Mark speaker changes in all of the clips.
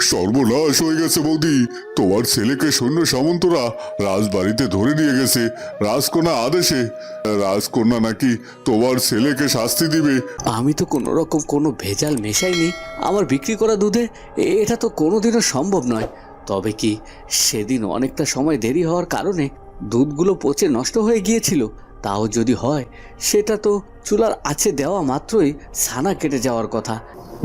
Speaker 1: সর্বনাশ হয়ে গেছে বৌদি। তোমার ছেলেকে সৈন্য সামন্তরা রাজবাড়িতে ধরে নিয়ে গেছে রাজকন্যা আদেশে। রাজকন্যা নাকি তোমার ছেলেকে শাস্তি দিবে?
Speaker 2: আমি তো কোনো রকম কোনো ভেজাল মেশাইনি। আমার বিক্রি করা দুধে এ- এটা তো কোনোদিনও সম্ভব নয়। তবে কি সেদিন অনেকটা সময় দেরি হওয়ার কারণে দুধগুলো পচে নষ্ট হয়ে গিয়েছিল? তাও যদি হয় সেটা তো চুলার আছে দেওয়া মাত্রই ছানা কেটে যাওয়ার কথা।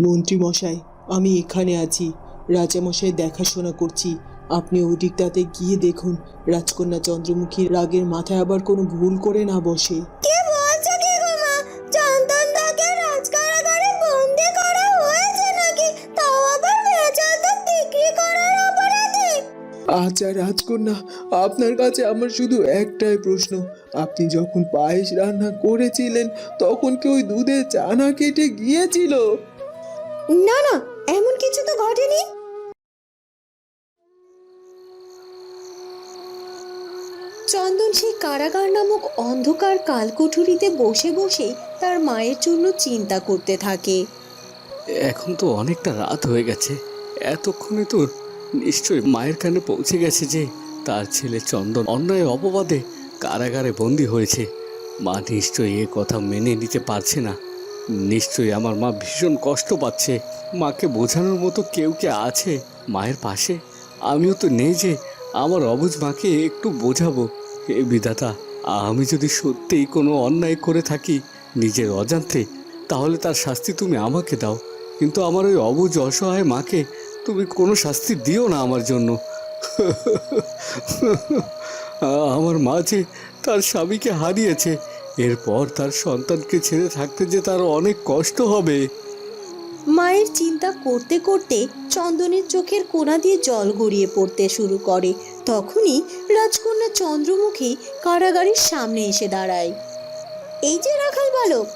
Speaker 3: মন্ত্রী মশাই আমি এখানে আছি। রাজামশাই দেখাশোনা করছি। আপনি ওদিকটাতে গিয়ে দেখুন। রাজকন্যা চন্দ্রমুখীর রাগের মাথায় আবার কোনো ভুল করে না বসে।
Speaker 4: কে বলছো কি গো মা? চন্দনদাকে রাজকারাগারে বন্দি করা হয়েছে নাকি? তাও আবার ভেজাল বিক্রি করার অপরাধে?
Speaker 3: আচ্ছা রাজকন্যা আপনার কাছে আমার শুধু একটাই প্রশ্ন। আপনি যখন পায়েস রান্না করেছিলেন তখন কি ওই দুধে চানা কেটে গিয়েছিল?
Speaker 4: না না এমন কিছু তো ঘটেনি? চন্দন সেই কারাগার নামক অন্ধকার কালকুঠুরিতে বসে বসে তার মায়ের জন্য চিন্তা করতে থাকে।
Speaker 2: এখন তো অনেকটা রাত হয়ে গেছে। এতক্ষণে তো নিশ্চয়ই মায়ের কানে পৌঁছে গেছে যে তার ছেলে চন্দন অন্যায় অপবাদে কারাগারে বন্দি হয়েছে। মা নিশ্চয়ই এ কথা মেনে নিতে পারছে না। নিশ্চয়ই আমার মা ভীষণ কষ্ট পাচ্ছে। মাকে বোঝানোর মতো কেউ কে আছে মায়ের পাশে? আমিও তো নেই যে, আমার অবুজ মাকে একটু বোঝাবো। এ বিধাতা, আমি যদি সত্যিই কোনো অন্যায় করে থাকি নিজের অজান্তে, তাহলে তার শাস্তি তুমি আমাকে দাও। কিন্তু আমার ওই অবুজ অসহায় মাকে তুমি কোনো শাস্তি দিও না আমার জন্য। আমার মা যে তার স্বামীকে হারিয়েছে এরপর তার সন্তানকে ছেড়ে থাকতে যে তার অনেক কষ্ট হবে।
Speaker 4: মায়ের চিন্তা করতে করতে চন্দনের চোখের কোনা দিয়ে জল গড়িয়ে পড়তে শুরু করে। তখনই রাজকন্যা চন্দ্রমুখী কারাগারের সামনে এসে দাঁড়ায়। এই যে রাখাল বালক।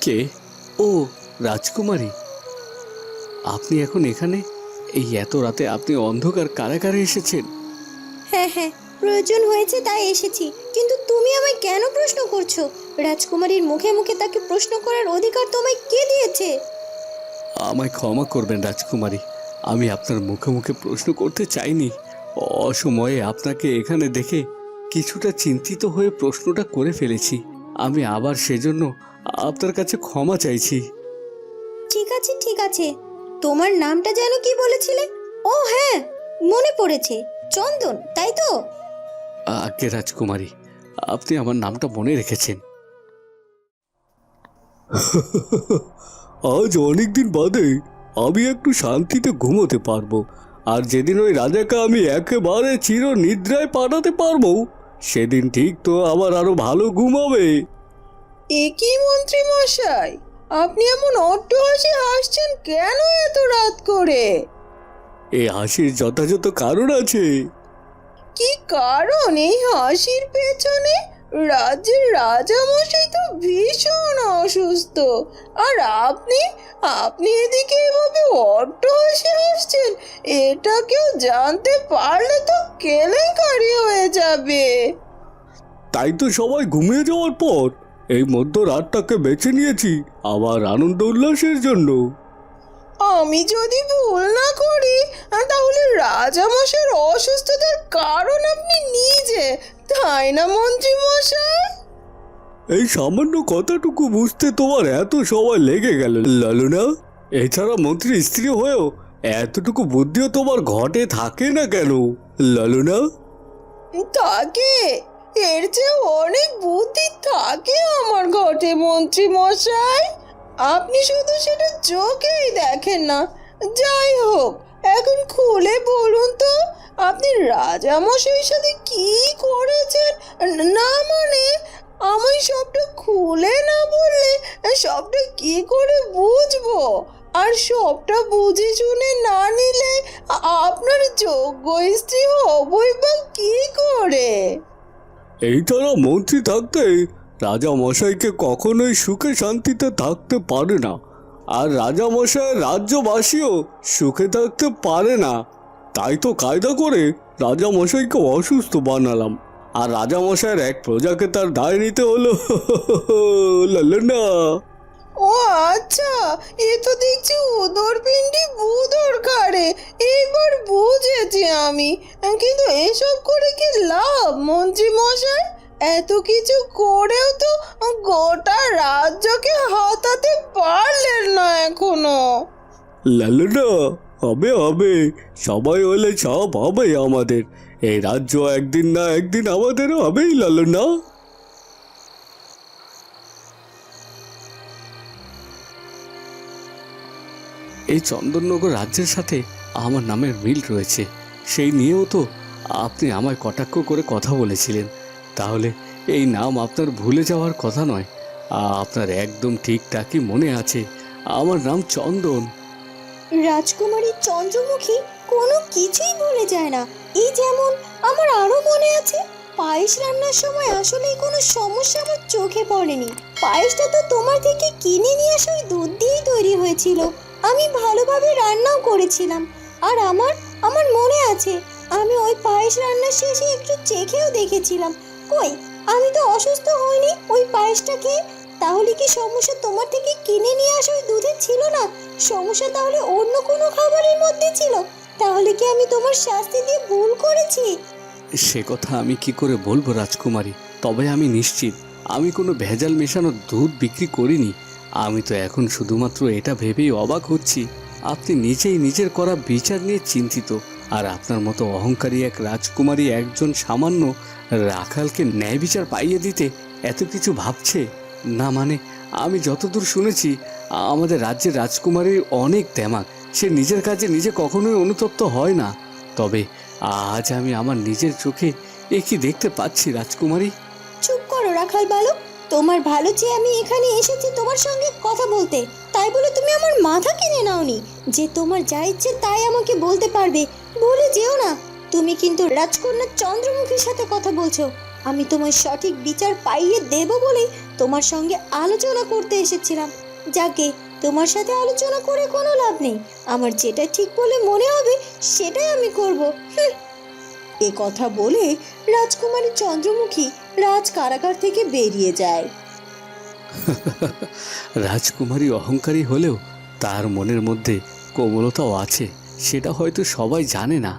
Speaker 2: কে? ও রাজকুমারী। আপনি এখন এখানে? এই এত রাতে আপনি অন্ধকার কারাগারে এসেছেন।
Speaker 4: হ্যাঁ হ্যাঁ প্রয়োজন হয়েছে তাই এসেছি। কিন্তু তুমি আমায় কেন প্রশ্ন করছ? রাজকুমারীর মুখে মুখে তাকে প্রশ্ন করার অধিকার তোমায় কে দিয়েছে?
Speaker 2: আমায় ক্ষমা করবেন রাজকুমারী। আমি আপনার মুখে মুখে প্রশ্ন করতে চাইনি। অসময়ে আপনাকে এখানে দেখে কিছুটা চিন্তিত হয়ে প্রশ্নটা করে ফেলেছি। আমি আবার সেজন্য আপনার কাছে ক্ষমা চাইছি।
Speaker 4: ঠিক আছে ঠিক আছে। তোমার নামটা যেন কি বলেছিলে? ও হ্যাঁ মনে পড়েছে। চন্দন তাই তো?
Speaker 2: আগে রাজকুমারী আপনি আমার নামটা মনে রেখেছেন। আজ অনেক দিন বাদে আমি একটু শান্তিতে ঘুমোতে পারব আর যেদিন ওই রাজাকে আমি একেবারে চির নিদ্রায় পাঠাতে পারব সেদিন ঠিক তো আমার আরও ভালো ঘুম হবে।
Speaker 3: একই মন্ত্রী মশাই? আপনি এমন অট্ট হাসি হাসছেন কেন এত রাত করে?
Speaker 2: এই হাসির যথাযথ কারণ আছে।
Speaker 3: কি কারণ এই হাসির পেছনে? রাজ্যের রাজামশাই তো ভীষণ অসুস্থ। আর আপনি? আপনি এদিকে এভাবে অট্ট হাসি হাসছেন, এটা কেউ জানতে পারলে তো কেলেঙ্কারি হয়ে যাবে।
Speaker 2: তাই তো সবাই ঘুমিয়ে যাওয়ার পর এই মধ্য রাতটাকে বেছে নিয়েছি, আবার আনন্দ উল্লাসের জন্য।
Speaker 3: আমি যদি ভুল না করি তাহলে রাজামশাইয়ের অসুস্থতার কারণ আপনি নিজে তাই না মন্ত্রী মশাই?
Speaker 2: এই সামান্য কথাটুকু বুঝতে তোমার এত সময় লেগে গেল লালুনা। এছাড়া মন্ত্রীর স্ত্রী হয়েও এতটুকু বুদ্ধিও তোমার ঘটে থাকে না কেন লালুনা?
Speaker 3: থাকে। এর চেয়ে অনেক বুদ্ধি থাকে আমার ঘটে মন্ত্রী মশাই। আপনি শুধু সেটা চোখেই দেখেন না। যাই হোক, এখন খুলে বলুন তো, আপনি রাজামশাইয়ের সাথে কি করেছেন? না মানে আমি সবটা খুলে না বললে সবটা কি করে বুঝব? আর সবটা বুঝে শুনে না নিলে আপনার যোগ্য স্ত্রী হবই বা কি করে?
Speaker 2: এই তারা মন্ত্রী থাকতে রাজা মশাইকে কখনোই সুখে শান্তিতে থাকতে পারে না। আর রাজা মশাই রাজ্যবাসীও সুখে থাকতে পারে না। তাই তো কায়দা করে রাজা মশাইকে অসুস্থ বানালাম। আর রাজা মশাইয়ের এক প্রজাকে তার দায় নিতে হলো। না
Speaker 3: ও আচ্ছা এ তো দেখছি উদর পিণ্ডি বুদর কারে আমি। কিন্তু এসব করে কি লাভ, মন্ত্রী মশাই? এত কিছু করেও তো গোটা রাজ্যকে হাতাতে পারলেন না এখনও।
Speaker 2: লালুনা হবে হবে। সবাই হলে সব হবে আমাদের। এই রাজ্য একদিন না একদিন আমাদেরও হবেই লালুনা এই চন্দননগর রাজ্যের সাথে আমার নামের মিল রয়েছে। সেই নিয়েও তো আপনি আমায় কটাক্ষ করে কথা বলেছিলেন। তাহলে এই নাম আপনার ভুলে যাওয়ার কথা নয়। আপনার একদম ঠিকঠাকই মনে আছে। আমার নাম চন্দন।
Speaker 4: রাজকুমারী চন্দ্রমুখী কোনো কিছুই ভুলে যায় না। এই যেমন আমার আরও মনে আছে, পায়েস রান্নার সময় আসলেই কোনো সমস্যা আমার চোখে পড়েনি। পায়েসটা তো তোমার থেকে কিনে নিয়ে আসা ওই দুধ দিয়েই তৈরি হয়েছিল। আমি ভালোভাবে রান্নাও করেছিলাম। আর আমার আমার মনে আছে, আমি ওই পায়েস রান্নার শেষে একটু চেখেও দেখেছিলাম। কই? আমি তো অসুস্থ হইনি, ওই পায়েসটা খেয়ে তাহলে কি সমস্যা তোমার থেকে কিনে নিয়ে আসা ওই দুধের ছিল না? সমস্যা তাহলে অন্য কোনো খাবারের মধ্যে ছিল। তাহলে কি আমি তোমার শাস্তি দিয়ে ভুল করেছি?
Speaker 2: সে কথা আমি কি করে বলব রাজকুমারী? তবে আমি নিশ্চিত, আমি কোনো ভেজাল মেশানো দুধ বিক্রি করিনি। আমি তো এখন শুধুমাত্র এটা ভেবেই অবাক হচ্ছি। আপনি নিজেই নিজের করা বিচার নিয়ে চিন্তিত। আর আপনার মতো অহংকারী এক রাজকুমারী একজন সামান্য রাখালকে ন্যায় বিচার পাইয়ে দিতে এত কিছু ভাবছে? না মানে আমি যতদূর শুনেছি, আমাদের রাজ্যের রাজকুমারীর অনেক তেমাক সে নিজের কাজে নিজে কখনোই অনুতপ্ত হয় না। তবে আজ আমি আমার নিজের চোখে এ কি দেখতে পাচ্ছি, রাজকুমারী?
Speaker 4: চুপ করো, রাখাল বালক। তোমার ভালো চেয়ে আমি এখানে এসেছি তোমার সঙ্গে কথা বলতে। তাই বলে তুমি আমার মাথা কিনে নাওনি। যে তোমার যা ইচ্ছে তাই আমাকে বলতে পারবে। বলে যেও না, তুমি কিন্তু রাজকন্যা চন্দ্রমুখীর সাথে কথা বলছো। আমি তোমার সঠিক বিচার পাইয়ে দেব বলেই তোমার সঙ্গে আলোচনা করতে এসেছিলাম। যাকে তোমার সাথে আলোচনা করে কোনো লাভ নেই। আমার যেটা ঠিক বলে মনে হবে, সেটাই আমি করব। এ কথা বলে রাজকুমারী চন্দ্রমুখী রাজ কারাগার থেকে বেরিয়ে যায়।
Speaker 2: রাজকুমারী অহংকারী হলেও তার মনের মধ্যে কোমলতাও আছে। সেটা হয়তো সবাই জানে না।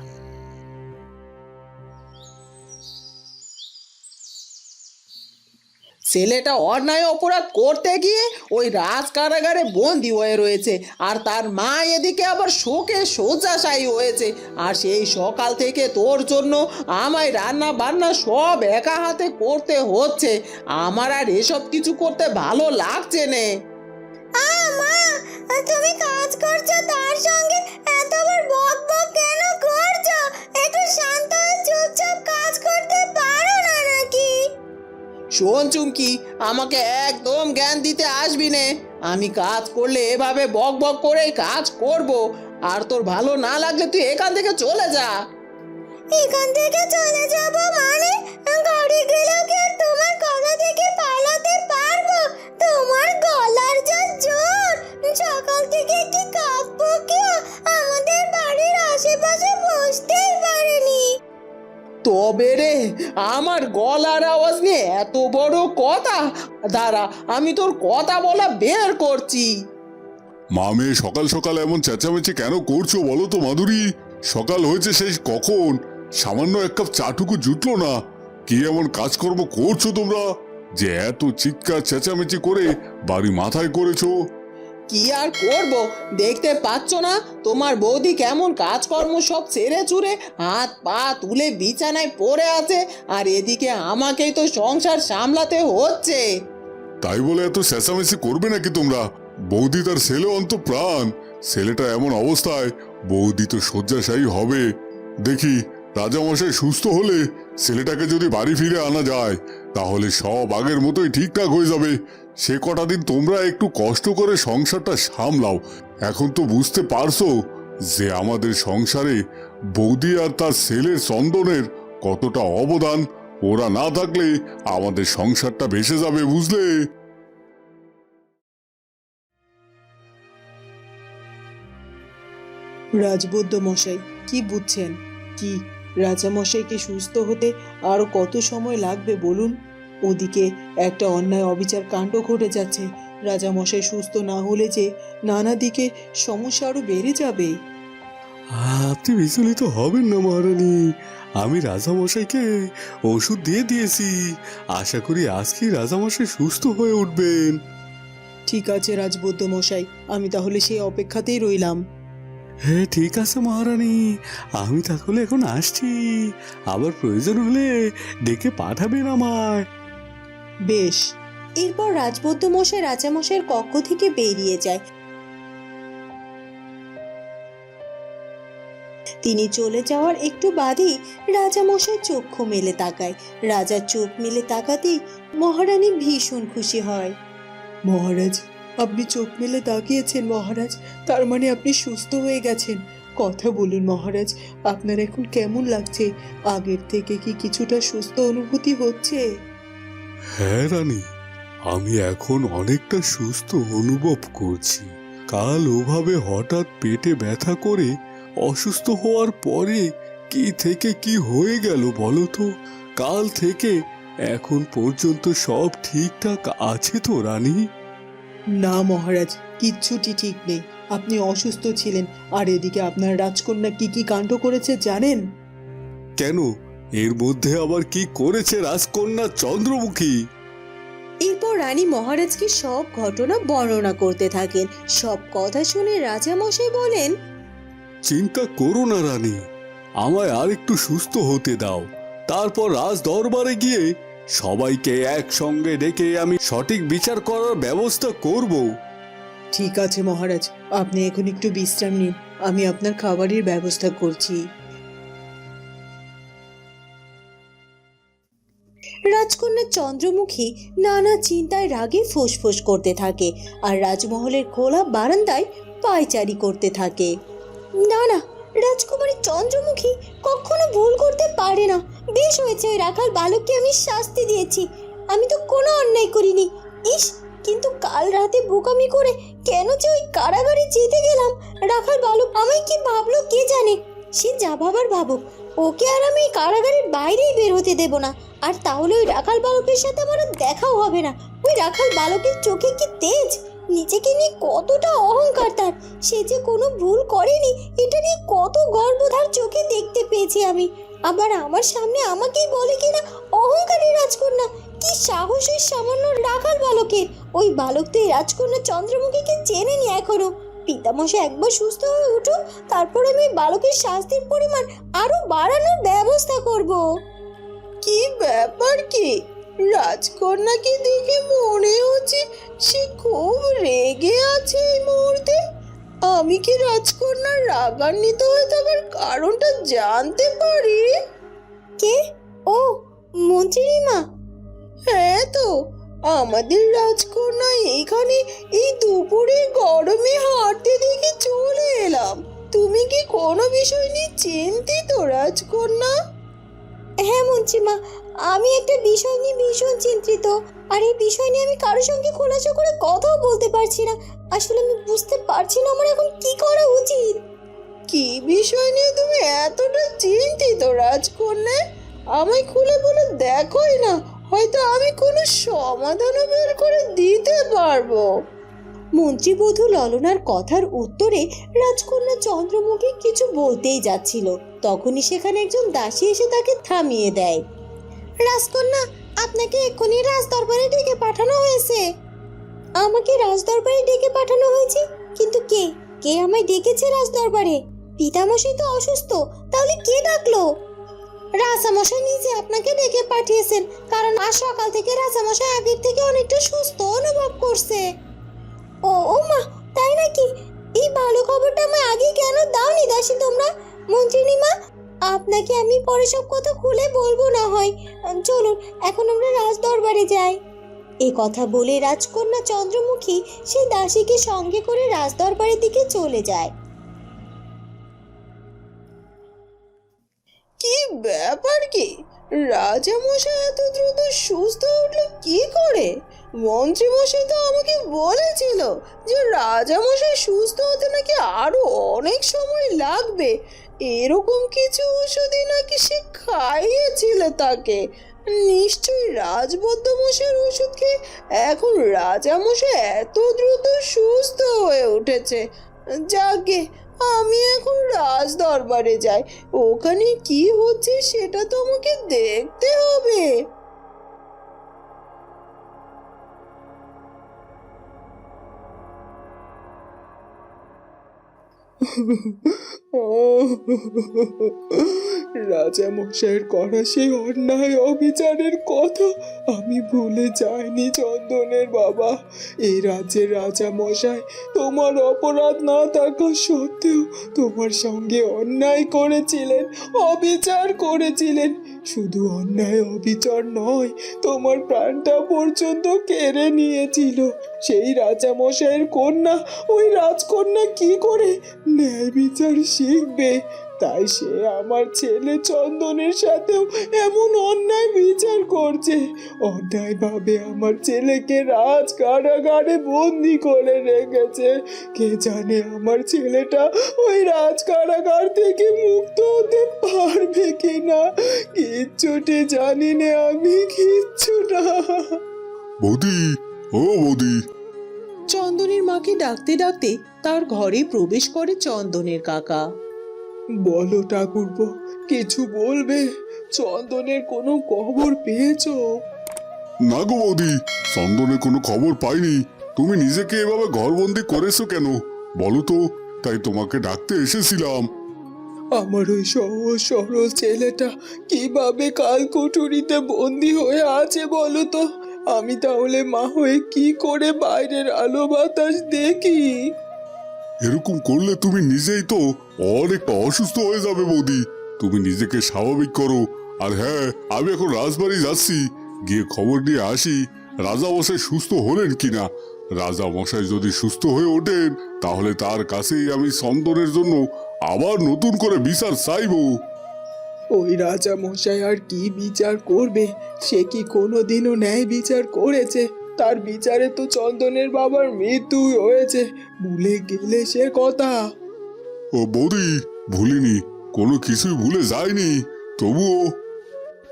Speaker 3: ছেলেটা অন্যায় অপরাধ করতে গিয়ে ওই রাজ কারাগারে বন্দি হয়ে রয়েছে, আর তার মা এদিকে আবার শোকে শয্যাশায়ী হয়েছে, আর সেই সকাল থেকে তোর জন্য আমায় রান্না বান্না সব একা হাতে করতে হচ্ছে। আমার আর এসব কিছু করতে ভালো লাগছে নে।
Speaker 4: তুমি কাজ করছ তার সঙ্গে? এতবার বক বক কেন করছ? একটু শান্ত হয়ে চুপচাপ কাজ করতে পারো না নাকি?
Speaker 3: শোন চুমকি আমাকে একদম জ্ঞান দিতে আসবি নে। আমি কাজ করলে এভাবে বক বক করেই কাজ করব। আর তোর ভালো না লাগলে তুই এখান থেকে চলে যা।
Speaker 4: এখান থেকে চলে যাব মানে?
Speaker 3: আমার গলার আওয়াজ নিয়ে এত বড় কথা? দাঁড়া, আমি তোর কথা বলা বের করছি।
Speaker 1: মামে সকাল সকাল এমন চেঁচামেচি কেন করছ বলো তো, মাধুরী? সকাল হয়েছে সেই কখন? সামান্য এক কাপ চাটুকু জুটলো না। কি এমন কাজকর্ম করছ তোমরা? যে এত চিৎকার, চেঁচামেচি করে বাড়ি মাথায় করেছ?
Speaker 3: কি আর করব? দেখতে পাচ্ছ না? তোমার বৌদি কেমন কাজকর্ম সব ছেড়ে চুরে হাত পা তুলে বিছানায় পড়ে আছে, আর এদিকে আমাকেই তো সংসার সামলাতে হচ্ছে।
Speaker 1: তাই বলে এত চেঁচামেচি করবে নাকি তোমরা? বৌদি তার ছেলে অন্ত প্রাণ ছেলেটা এমন অবস্থায়, বৌদি তো শয্যাশায়ী হবে। দেখি, রাজামশাই সুস্থ হলে ছেলেটাকে যদি বাড়ি ফিরে আনা যায়, তাহলে সব আগের মতোই ঠিকঠাক হয়ে যাবে। সে কটা দিন তোমরা একটু কষ্ট করে সংসারটা সামলাও। এখন তো বুঝতে পারছ যে আমাদের সংসারে বৌদি আর তার ছেলের চন্দনের কতটা অবদান। ওরা না থাকলে আমাদের সংসারটা ভেসে যাবে, বুঝলে?
Speaker 5: রাজবৈদ্য মশাই, কি বুঝছেন? কি? রাজা মশাইকে সুস্থ হতে আরও কত সময় লাগবে বলুন? ওদিকে একটা অন্যায় অবিচার কাণ্ড ঘটে যাচ্ছে। রাজা মশাই সুস্থ না হলে যে নানা দিকে সমস্যা আরও বেড়ে যাবে।
Speaker 2: আপনি বিচলিত হবেন না মহারানী। আমি রাজামশাইকে ওষুধ দিয়ে দিয়েছি। আশা করি আজকেই রাজামশাই সুস্থ হয়ে উঠবেন।
Speaker 5: ঠিক আছে রাজবৈদ্য মশাই আমি তাহলে সেই অপেক্ষাতেই রইলাম।
Speaker 2: হ্যাঁ ঠিক আছে মহারানী। আমি তাহলে এখন আসছি। আবার প্রয়োজন হলে ডেকে পাঠাবেন আমায়।
Speaker 5: বেশ।
Speaker 4: এরপর রাজবৈদ্য মশাই রাজামশাইয়ের কক্ষ থেকে বেরিয়ে যায়। তিনি চলে যাওয়ার একটু বাদেই রাজামশাই চক্ষু মেলে তাকায়। রাজার চোখ মেলে তাকাতেই মহারানী ভীষণ খুশি হয়।
Speaker 5: মহারাজ, আপনি চোখ মেলে তাকিয়েছেন মহারাজ, তার মানে আপনি সুস্থ হয়ে গেছেন। কথা বলুন মহারাজ, আপনার এখন কেমন লাগছে? আগের থেকে কি কিছুটা সুস্থ অনুভূতি হচ্ছে?
Speaker 2: হ্যাঁ রানী। আমি এখন অনেকটা সুস্থ অনুভব করছি। কাল ওভাবে হঠাৎ পেটে ব্যথা করে অসুস্থ হওয়ার পরে কি থেকে কি হয়ে গেল বলো তো? কাল থেকে এখন পর্যন্ত সব ঠিকঠাক আছে তো রানী?
Speaker 5: না মহারাজ কিচ্ছুটি ঠিক নেই। আপনি অসুস্থ ছিলেন আর এদিকে আপনার রাজকন্যা কি কি কাণ্ড করেছে জানেন?
Speaker 2: কেন? এর মধ্যে আবার কি করেছে রাজকন্যা চন্দ্রমুখী?
Speaker 4: এরপর রানী মহারাজকে সব ঘটনা বর্ণনা করতে থাকেন। সব কথা শুনে রাজামশাই বলেন
Speaker 2: চিন্তা করো না রানী আমায় আর একটু সুস্থ হতে দাও। তারপর রাজ দরবারে গিয়ে সবাইকে একসঙ্গে ডেকে আমি সঠিক বিচার করার ব্যবস্থা করব।
Speaker 5: ঠিক আছে মহারাজ আপনি এখন একটু বিশ্রাম নিন। আমি আপনার খাবারের ব্যবস্থা করছি।
Speaker 4: চন্দ্রমুখী নানা চিন্তায় রাগে ফোঁসফোঁস করতে থাকে আর রাজমহলের খোলা বারান্দায় পায়চারি করতে থাকে। না না, রাজকুমারী চন্দ্রমুখী কখনো ভুল করতে পারে না। বেশ হয়েছে, ওই রাখাল বালককে আমি শাস্তি দিয়েছি। আমি তো কোনো অন্যায় করিনি। ইস, কিন্তু কাল রাতে বোকামি করে কেন যে ওই কারাগারে যেতে গেলাম? রাখাল বালক আমায় কি ভাবলো কে জানে? সে যা ভাবার ভাবুক। ওকে আর আমি কারাগারের বাইরেই বের হতে দেব না। আর তাহলে ওই রাখাল বালকের সাথে আমার আর দেখাও হবে না। ওই রাখাল বালকের চোখে কি তেজ? নিজেকে নিয়ে কতটা অহংকার তার। সে যে কোনো ভুল করেনি, এটা নিয়ে কত গর্বধার চোখে দেখতে পেয়েছি আমি। আবার আমার সামনে আমাকেই বলে কিনা অহংকারী রাজকন্যা? কি সাহসের সামান্য রাখাল বালকের? ওই বালক তো এই রাজকন্যা চন্দ্রমুখীকে চেনেনি এখনও। পিতামশাই একবার সুস্থ হয়ে উঠুক তারপর আমি বালকের শাস্তির পরিমাণ আরও বাড়ানোর ব্যবস্থা করব।
Speaker 3: কি ব্যাপার কি? রাজকন্যাকে দেখে মনে হচ্ছে সে খুব রেগে আছে এই মুহূর্তে। আমি কি রাজকন্যার রাগান্বিত হয়ে থাকার কারণটা জানতে পারি?
Speaker 4: কে? ও মন্ত্রী মা
Speaker 3: হ্যাঁ তো আমাদের রাজকন্যা এখানে এই দুপুরে গরমে হাঁটতে দেখে চলে এলাম। তুমি কি কোনো বিষয় নিয়ে চিন্তিত রাজকন্যা?
Speaker 4: হ্যাঁ মন্ত্রীমা আমি একটা বিষয় নিয়ে ভীষণ চিন্তিত। আর এই বিষয় নিয়ে আমি কারোর সঙ্গে খোলাসা করে কথাও বলতে পারছি না। আসলে আমি বুঝতে পারছি না আমার এখন কি করা উচিত।
Speaker 3: কি বিষয় নিয়ে তুমি এতটা চিন্তিত রাজকন্যা? আমায় খুলে বলে দেখোই না। হয়তো আমি কোনো সমাধানও বের করে দিতে পারব।
Speaker 4: মন্ত্রীবধূ ললনার কথার উত্তরে রাজকন্যা চন্দ্রমুখী কিছু বলতেই যাচ্ছিল। তখনই সেখানে একজন দাসী এসে তাকে থামিয়ে দেয়। রাজকন্যা, আপনাকে এক্ষুনি রাজদরবারে ডেকে পাঠানো হয়েছে। আমাকে রাজদরবারে ডেকে পাঠানো হয়েছে? কিন্তু কে? কে আমায় ডেকেছে রাজদরবারে? পিতামশাই তো অসুস্থ, তাহলে কে ডাকলো? রাজামশাই নিজে আপনাকে ডেকে পাঠিয়েছেন, কারণ আজ সকাল থেকে রাজামশাই আগের থেকে অনেকটা সুস্থ অনুভব করছে। ও ও মা, তাই নাকি? এই ভালো খবরটা আমায় আগে কেন দাওনি দাসী তোমরা? মন্ত্রিনী মা, আপনাকে আমি পরে সব কথা খুলে বলব না হয়। চলুন, এখন আমরা রাজ দরবারে যাই। এ কথা বলে রাজকন্যা চন্দ্রমুখী সেই দাসীকে সঙ্গে করে রাজ দরবারের দিকে চলে যায়।
Speaker 3: ব্যাপার কি? রাজামশাই এত দ্রুত সুস্থ উঠল কি করে? মন্ত্রীমশাই তো আমাকে বলেছিল যে রাজামশাই সুস্থ হতে নাকি আরও অনেক সময় লাগবে। এরকম কিছু ওষুধই নাকি সে খাইয়েছিল তাকে। নিশ্চয়ই রাজবদ্ধ মশাইয়ের ওষুধ খেয়ে এখন রাজামশাই এত দ্রুত সুস্থ হয়ে উঠেছে। যাকে আমি এখন রাজ দরবারে যাই। ওখানে কি হচ্ছে সেটা তো আমাকে দেখতে হবে।
Speaker 5: রাজা মশাইয়ের করা সেই অন্যায় অবিচারের কথা আমি ভুলে যাইনি, চন্দনের বাবা। এই রাজ্যের রাজা মশাই তোমার অপরাধ না থাকা সত্ত্বেও তোমার সঙ্গে অন্যায় করেছিলেন, অবিচার করেছিলেন। শুধু অন্যায় অবিচার নয়, তোমার প্রাণটা পর্যন্ত কেড়ে নিয়েছিল। সেই রাজা মশাইয়ের কন্যা, ওই রাজকন্যা কি করে ন্যায় বিচার শিখবে? তাই সে আমার ছেলে চন্দনের সাথেও এমন অন্যায় বিচার করছে। অন্যায় ভাবে আমার ছেলেকে রাজ কারাগারে বন্দি করে রেখেছে। কে জানে আমার ছেলেটা ওই রাজ কারাগার থেকে মুক্ত হতে পারবে কিনা? কিচ্ছুটি জানি না আমি কিচ্ছু না
Speaker 1: বৌদি ও বৌদি।
Speaker 6: চন্দনের মাকে ডাকতে ডাকতে তার ঘরে প্রবেশ করে চন্দনের কাকা।
Speaker 5: বলো ঠাকুরপো কিছু বলবে? চন্দনের কোনো খবর পেয়েছ?
Speaker 1: না গো বৌদি চন্দনের কোনো খবর পাইনি। তুমি নিজেকে এভাবে ঘরবন্দি করেছ কেন? বলো তো তাই তোমাকে ডাকতে এসেছিলাম।
Speaker 5: আমার ওই সহজ সরল ছেলেটা কীভাবে কালকুঠুরিতে বন্দি হয়ে আছে বলো তো? আমি তাহলে মা হয়ে কি করে বাইরের আলো বাতাস দেখি?
Speaker 1: এরকম করলে তুমি নিজেই তো অনেকটা অসুস্থ হয়ে যাবে বৌদি। তুমি নিজেকে স্বাভাবিক করো। আর হ্যাঁ আমি এখন রাজবাড়ি যাচ্ছি। গিয়ে খবর নিয়ে আসি, রাজা মশাই সুস্থ হলেন কিনা। রাজা মশাই যদি সুস্থ হয়ে ওঠেন, তাহলে তার কাছেই আমি চন্দনের জন্য আবার নতুন করে বিচার চাইব।
Speaker 5: ওই রাজা মশাই আর কি বিচার করবে? সে কি কোনোদিনও ন্যায় বিচার করেছে? তার বিচারে তো চন্দনের বাবার মৃত্যু হয়েছে। ভুলে গেলে সে কথা।
Speaker 1: ও বৌদি ভুলিনি। কোনো কিছুই ভুলে যায়নি তবুও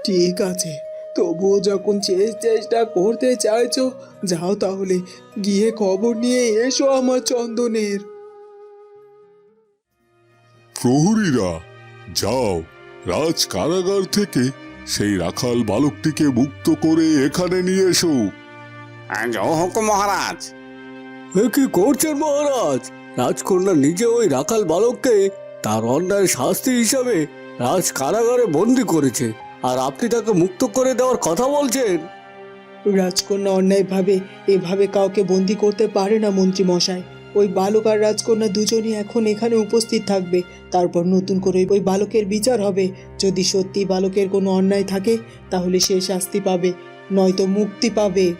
Speaker 5: ঠিক আছে। তবুও যখন শেষ চেষ্টা করতে চাইছো যাও তাহলে গিয়ে খবর নিয়ে এসো আমার চন্দনের।
Speaker 1: প্রহরীরা যাও রাজ কারাগার থেকে সেই রাখাল বালকটিকে মুক্ত করে এখানে নিয়ে এসো।
Speaker 7: হুকুম মহারাজ।
Speaker 2: এ কি করছেন মহারাজ? রাজকন্যা নিজে ওই রাখাল বালককে তার অন্যায় শাস্তি হিসাবে রাজ কারাগারে বন্দি করেছে আর আপনি তাকে মুক্ত করে দেওয়ার কথা বলছেন?
Speaker 5: রাজকন্যা অন্যায়ভাবে এভাবে কাউকে বন্দি করতে পারে না মন্ত্রী মশাই। ওই বালক আর রাজকন্যা দুজনই এখন এখানে উপস্থিত থাকবে। তারপর নতুন করে ওই বালকের বিচার হবে। যদি সত্যি বালকের কোনো অন্যায় থাকে, তাহলে সে শাস্তি পাবে, নয়তো মুক্তি পাবে।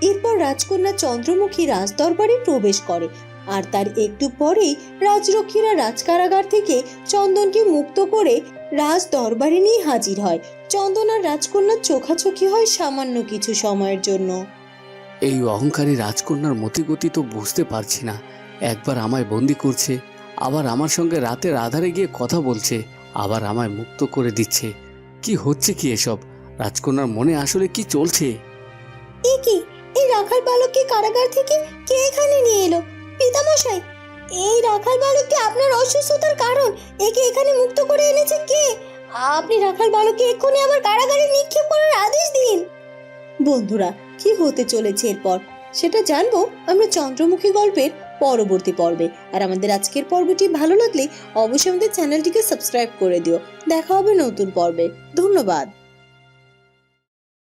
Speaker 4: এরপর রাজকন্যা চন্দ্রমুখী রাজদরবারে প্রবেশ করে। আর তার একটু পরেই রাজরক্ষীরা রাজকারাগার থেকে চন্দনকে মুক্ত করে রাজ দরবারে নিয়ে হাজির হয়। চন্দন আর রাজকন্যার চোখাচোখি হয় সামান্য কিছু সময়ের জন্য।
Speaker 2: এই অহংকারী রাজকন্যার মতিগতি তো বুঝতে পারছি না। একবার আমায় বন্দি করছে আবার আমার সঙ্গে রাতের আধারে গিয়ে কথা বলছে আবার আমায় মুক্ত করে দিচ্ছে। কি হচ্ছে কি এসব? রাজকন্যার মনে আসলে কি চলছে?
Speaker 4: এ কি? এই রাখাল বালককে কারাগার থেকে কে এখানে নিয়ে এলো? পিতামশাই এই রাখাল বালকটি আপনার অসুস্থতার কারণ একে এখানে মুক্ত করে এনেছে কে? আপনি রাখাল বালককে এক্ষুনি আমার কারাগারে নিক্ষেপ করার আদেশ দিন। বন্ধুরা কি হতে চলেছে এরপর? সেটা জানব আমরা চন্দ্রমুখী গল্পের পরবর্তী পর্বে। আর আমাদের আজকের পর্বটি ভালো লাগলে অবশ্যই আমাদের চ্যানেলটিকে সাবস্ক্রাইব করে দিও। দেখা হবে নতুন পর্বে। ধন্যবাদ।